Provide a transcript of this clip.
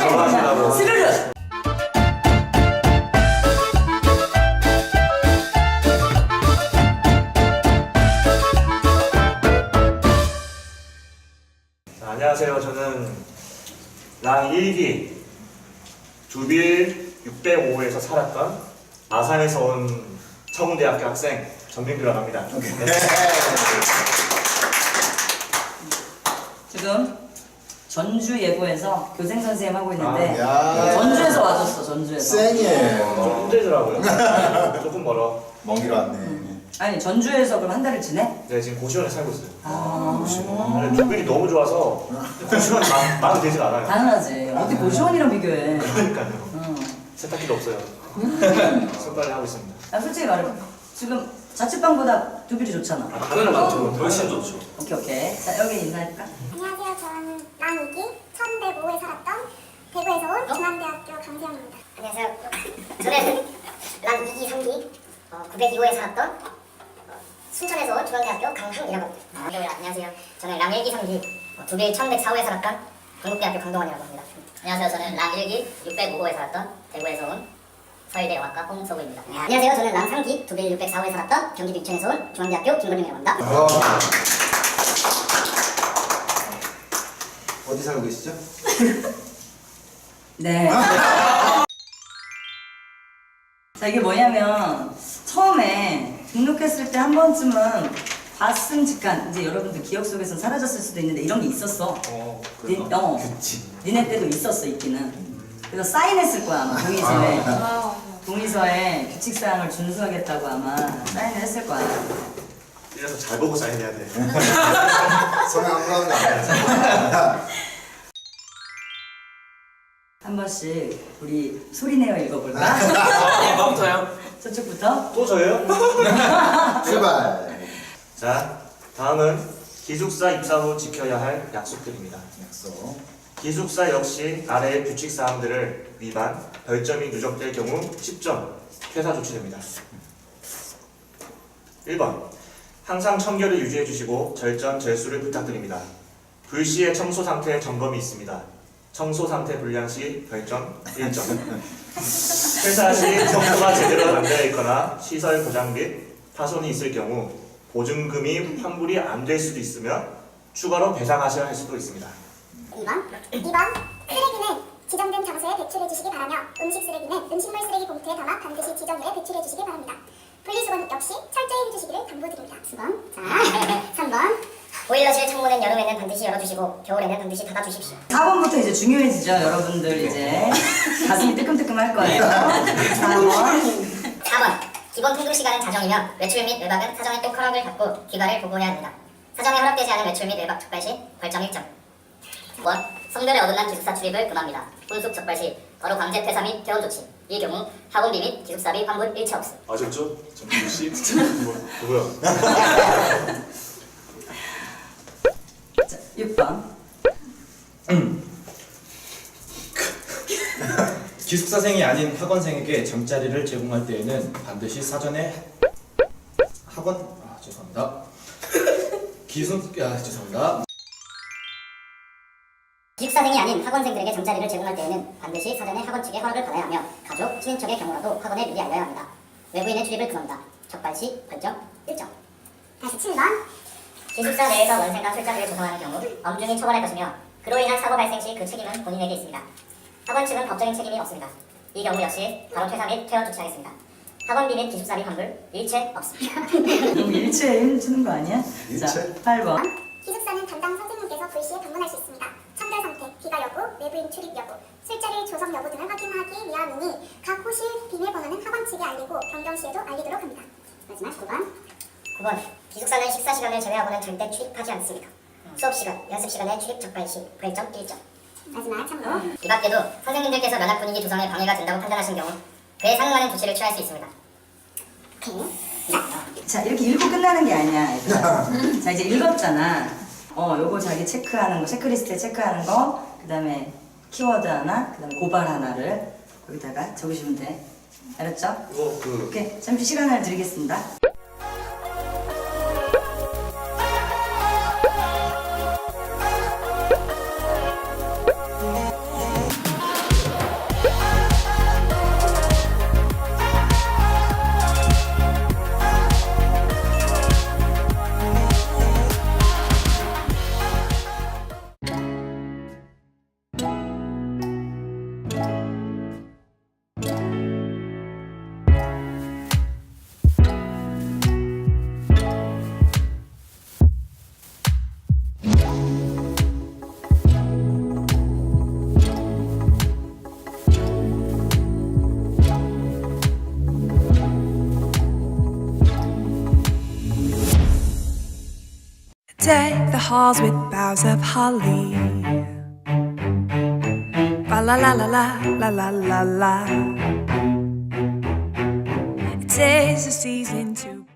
좋아하신다고. 스르르. 자, 안녕하세요. 저는 랑 1기 두빌 605에서 살았던 아산에서 온 청운대학교 학생 전민규라고 합니다. 네. 지금 전주 예고에서 교생 선생님 하고 있는데 아, 야. 전주에서 와줬어 전주에서. 쌩이에요. 좀 힘들더라고요. 조금 멀어. 먼 길 왔네. 아니 전주에서 그럼 한 달을 지내? 네, 지금 고시원에 살고 있어요. 아, 근데 두빌이 너무 좋아서 고시원이 마- 마음에 들진 않아요. 당연하지. 어디 고시원이랑 비교해. 그러니까요. 응. 세탁기도 없어요. 손빨래 하고 있습니다. 나 솔직히 말해. 지금 자취방보다 두빌이 좋잖아. 아, 하늘은 많죠. 훨씬 좋죠. 오케이 오케이. 자 여기 인사할까? 안녕하세요. 저는 랑이기 1105에 살았던 대구에서 온 중앙대학교 강세영입니다. 안녕하세요. 저는 랑 2기, 3기, 어, 902호에 살았던 어, 순천에서 온 중앙대학교 강항이라고 합니다. 아, 네, 안녕하세요. 저는 랑 1기, 3기, 어, 두빌 1104호에 살았던 건국대학교 강동원이라고 합니다. 안녕하세요. 저는 랑 1기, 605호에 살았던 대구에서 온 서울대 영화과 홍서구입니다. 네, 안녕하세요. 저는 랑 3기, 두빌 604호에 살았던 경기도 이천에서 온 중앙대학교 김건용이라고 합니다. 어. 어디 살고 계시죠? 네. 자 이게 뭐냐면 처음에 등록했을 때 한 번쯤은 봤음 직관 이제 여러분들 기억 속에서 사라졌을 수도 있는데 이런 게 있었어. 어, 니, 어. 그치. 니네 때도 있었어 있기는. 그래서 사인했을 거야 아마 동의서에. 동의서에 규칙 사항을 준수하겠다고 아마 사인을 했을 거야. 이래서 잘 보고 사인해야 돼. 성형 안 그러는 거 아니야? 한 번씩 우리 소리 내어 읽어볼까? 아, 뭐부터요? 저쪽부터. 또 저예요? 출발. 자, 다음은 기숙사 입사 후 지켜야 할 약속들입니다. 약속. 기숙사 역시 아래의 규칙 사항들을 위반, 별점이 누적될 경우 10점 퇴사 조치됩니다. 1번. 항상 청결을 유지해 주시고 절전 절수를 부탁드립니다. 불시에 청소 상태 점검이 있습니다. 청소 상태 불량 시 별점 1점. 퇴사 시 청소가 제대로 안 되어 있거나 시설 고장 및 파손이 있을 경우 보증금이 환불이 안 될 수도 있으며 추가로 배상하셔야 할 수도 있습니다. 2번 2번 쓰레기는 지정된 장소에 배출해 주시기 바라며 음식 쓰레기는 음식물 쓰레기 봉투에 담아 반드시 지정일에 배출해 주시기 바랍니다. 분리수거는 역시 철저히 해주시기를 당부드립니다. 수건 자 3번 보일러실 창문은 여름에는 반드시 열어주시고 겨울에는 반드시 닫아주십시오. 4번부터 이제 중요해지죠 여러분들 이제 가슴이 뜨끔뜨끔 할 거예요 4번 4번 기본 통금 시간은 자정이며 외출 및 외박은 사전에 꼭 허락을 받고 귀가를 보고해야 합니다. 사전에 허락되지 않은 외출 및 외박 적발 시 벌점 1점. 5번 성별에 어긋난 기숙사 출입을 금합니다. 혼숙 적발 시 바로 강제 퇴사 및 퇴원 조치. 이 경우 학원비 및 기숙사비 환불 일체 없음. 아셨죠? 정규 씨? 뭐, 누구야? 자, 6번 기숙사생이 아닌 학원생에게 잠자리를 제공할 때에는 반드시 사전에 학원 아 죄송합니다 기숙 아 죄송합니다 기숙사생이 아닌 학원생들에게 잠자리를 제공할 때에는 반드시 사전에 학원 측의 허락을 받아야 하며 가족, 친인척의 경우라도 학원에 미리 알려야 합니다. 외부인의 출입을 금합니다. 적발 시 벌점 1점. 다시 7번 기숙사 내에서 원생과 술자리를 조성하는 경우 엄중히 처벌할 것이며 그로 인한 사고 발생 시 그 책임은 본인에게 있습니다. 학원 측은 법적인 책임이 없습니다. 이 경우 역시 바로 퇴사 및 퇴원 조치하겠습니다. 학원비 및 기숙사비 환불 일체 없습니다. 너무 일체에 힘주는 거 아니야? 자 일체? 8번 기숙사는 담당 선생님께서 불시에 방문할 수 있습니다. 외부인 출입 여부, 술자리 조성 여부 등을 확인하기 위함이니 각 호실 비밀번호는 학원 측에 알리고 변경 시에도 알리도록 합니다. 마지막 9번 9번 기숙사는 식사 시간을 제외하고는 절대 출입하지 않습니다. 수업 시간, 연습 시간에 출입 적발 시 벌점 1점. 마지막 참고 이 밖에도 선생님들께서 면학 분위기 조성에 방해가 된다고 판단하신 경우 그에 상응하는 조치를 취할 수 있습니다. 자 이렇게 읽고 끝나는 게 아니야 얘들아. 자 이제 읽었잖아 어 요거 자기 체크하는 거 체크리스트에 체크하는 거 그 다음에 키워드 하나 그 다음에 고발 하나를 거기다가 적으시면 돼. 알았죠? 이거 그 오케이. 잠시 시간을 드리겠습니다 Deck the halls with boughs of holly. Ba la la la la la la la la. It is the season